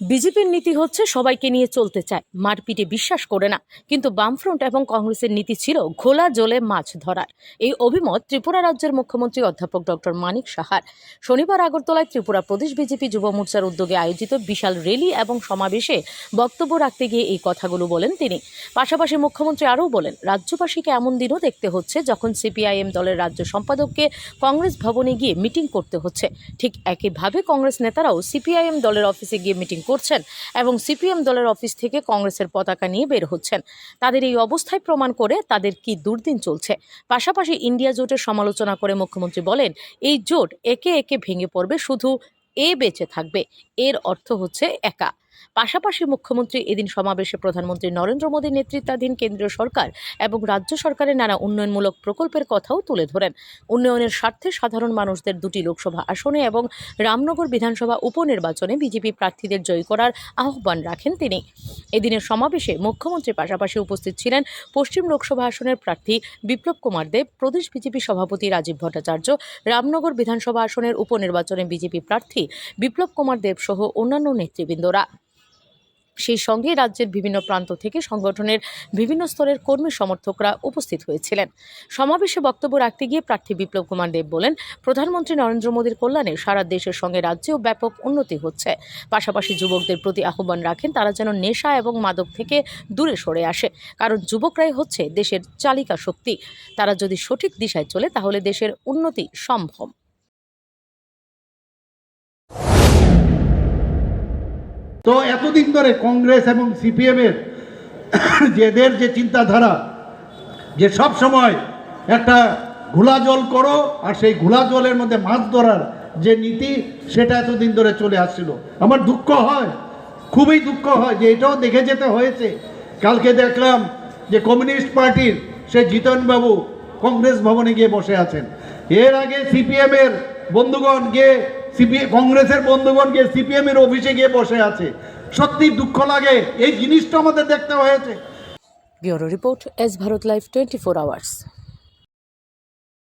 বিজেপির নীতি হচ্ছে সবাইকে নিয়ে চলতে চায়। মারপিটে বিশ্বাস করে না। কিন্তু বামফ্রন্ট এবং কংগ্রেসের নীতি ছিল ঘোলা জলে মাছ ধরার। এই অভিমত ত্রিপুরা রাজ্যের মুখ্যমন্ত্রী অধ্যাপক ডক্টর মানিক সাহার। শনিবার আগরতলায় ত্রিপুরা প্রদেশ বিজেপি যুব মোর্চার উদ্যোগে আয়োজিত বিশাল র্যালি এবং সমাবেশে বক্তব্য রাখতে গিয়ে এই কথাগুলো বলেন তিনি। পাশাপাশি মুখ্যমন্ত্রী আরও বলেন, রাজ্যবাসীকে এমন দিনও দেখতে হচ্ছে যখন সিপিআইএম দলের রাজ্য সম্পাদককে কংগ্রেস ভবনে গিয়ে মিটিং করতে হচ্ছে। ঠিক একইভাবে কংগ্রেস নেতারাও সিপিআইএম দলের অফিসে গিয়ে মিটিং করছেন এবং সিপিএম দলের অফিস থেকে কংগ্রেসের পতাকা নিয়ে বের হচ্ছেন। তাদের এই অবস্থায় প্রমাণ করে তাদের কি দুর্দিন চলছে। পাশাপাশি ইন্ডিয়া জোটের সমালোচনা করে মুখ্যমন্ত্রী বলেন, এই জোট একে একে ভেঙে পড়বে, শুধু এ বেঁচে থাকবে, এর অর্থ হচ্ছে একা। পাশাপাশি মুখ্যমন্ত্রী এদিন সমাবেশে প্রধানমন্ত্রী নরেন্দ্র মোদীর নেতৃত্বাধীন কেন্দ্রীয় সরকার এবং রাজ্য সরকারের নানা উন্নয়নমূলক প্রকল্পের কথাও তুলে ধরেন। উন্নয়নের স্বার্থে সাধারণ মানুষদের দুটি লোকসভা আসনে এবং রামনগর বিধানসভা উপনির্বাচনে বিজেপি প্রার্থীদের জয়ী করার আহ্বান রাখেন তিনি। এদিনের সমাবেশে মুখ্যমন্ত্রীর পাশাপাশি উপস্থিত ছিলেন পশ্চিম লোকসভা আসনের প্রার্থী বিপ্লব কুমার দেব, প্রদেশ বিজেপি সভাপতি রাজীব ভট্টাচার্য, রামনগর বিধানসভা আসনের উপনির্বাচনে বিজেপি প্রার্থী বিপ্লব কুমার দেব সহ অন্যান্য নেতৃবৃন্দরা। সেই সঙ্গে রাজ্যের বিভিন্ন প্রান্ত থেকে সংগঠনের বিভিন্ন স্তরের কর্মী সমর্থকরা উপস্থিত হয়েছিলেন। সমাবেশে বক্তব্য রাখতে গিয়ে প্রার্থী বিপ্লব কুমার দেব বলেন, প্রধানমন্ত্রী নরেন্দ্র মোদীর কল্যাণে সারা দেশের সঙ্গে রাজ্যেও ব্যাপক উন্নতি হচ্ছে। পাশাপাশি যুবকদের প্রতি আহ্বান রাখেন, তারা যেন নেশা এবং মাদক থেকে দূরে সরে আসে। কারণ যুবকরাই হচ্ছে দেশের চালিকা শক্তি। তারা যদি সঠিক দিশায় চলে, তাহলে দেশের উন্নতি সম্ভব। তো এতদিন ধরে কংগ্রেস এবং সিপিএমের যেদের যে চিন্তাধারা, যে সব সময় একটা ঘোলা জল করো আর সেই ঘোলা জলের মধ্যে মাছ ধরার যে নীতি, সেটা এতদিন ধরে চলে আসছিল। আমার দুঃখ হয়, খুবই দুঃখ হয় যে এটাও দেখে যেতে হয়েছে। কালকে দেখলাম যে কমিউনিস্ট পার্টির সে জিতনবাবু কংগ্রেস ভবনে গিয়ে বসে আছেন। এর আগে সিপিএমের বন্ধুগণ গিয়ে সিপি কংগ্রেসের বন্ধুগণ গিয়ে সিপিএমের অফিসে গিয়ে বসে আছে। সত্যি দুঃখ লাগে, এই জিনিসটা আমাদের দেখতে হয়েছে। Bureau report, S Bharat live twenty four hours.